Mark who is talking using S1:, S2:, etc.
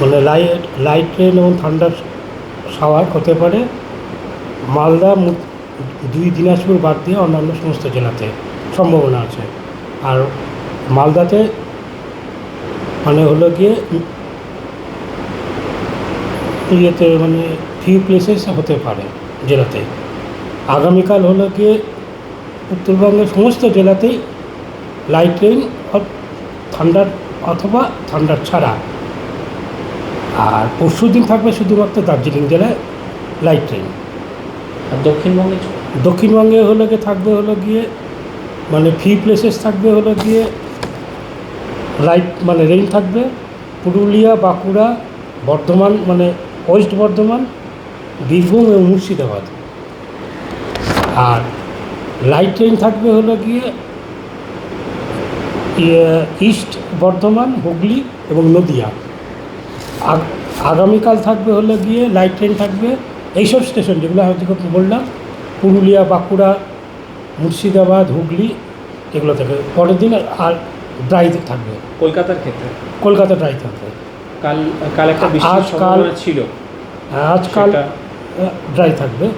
S1: মানে light light rain এবং thunder shower হতে পারে। মালদা দুই দিনাজপুর বাদ দিয়ে অন্যান্য সমস্ত জেলাতে সম্ভাবনা আছে। আর মালদাতে মানে হলো গিয়ে ইয়েতে মানে ফিউ প্লেসেস হতে পারে জেলাতে। আগামীকাল হলো গিয়ে উত্তরবঙ্গের সমস্ত জেলাতেই লাইট ট্রেন ঠান্ডার অথবা ঠান্ডার ছাড়া আর পরশু দিন থাকবে শুধুমাত্র দার্জিলিং জেলায় লাইট ট্রেন
S2: আর দক্ষিণবঙ্গে
S1: দক্ষিণবঙ্গে হলো গিয়ে থাকবে হলো গিয়ে মানে ফি প্লেসেস থাকবে হলো গিয়ে লাইট মানে রেল থাকবে পুরুলিয়া বাঁকুড়া বর্ধমান মানে ওয়েস্ট বর্ধমান বীরভূম এবং মুর্শিদাবাদ। আর লাইট ট্রেন থাকবে হলো গিয়ে ইয়ে, ইস্ট বর্ধমান হুগলি এবং নদিয়া। আগামীকাল থাকবে হলে গিয়ে লাইট ট্রেন থাকবে। এইসব স্টেশন যেগুলো আমি তোকে বললাম পুরুলিয়া বাঁকুড়া মুর্শিদাবাদ হুগলি এগুলো থাকবে পরের দিন আর ড্রাই থাকবে।
S2: কলকাতার ক্ষেত্রে?
S1: কলকাতা ড্রাই থাকবে।
S2: কাল কাল একটা বৃষ্টির
S1: আজ কাল-
S2: সম্ভাবনা ছিল।
S1: আজকাল ড্রাই থাকবে।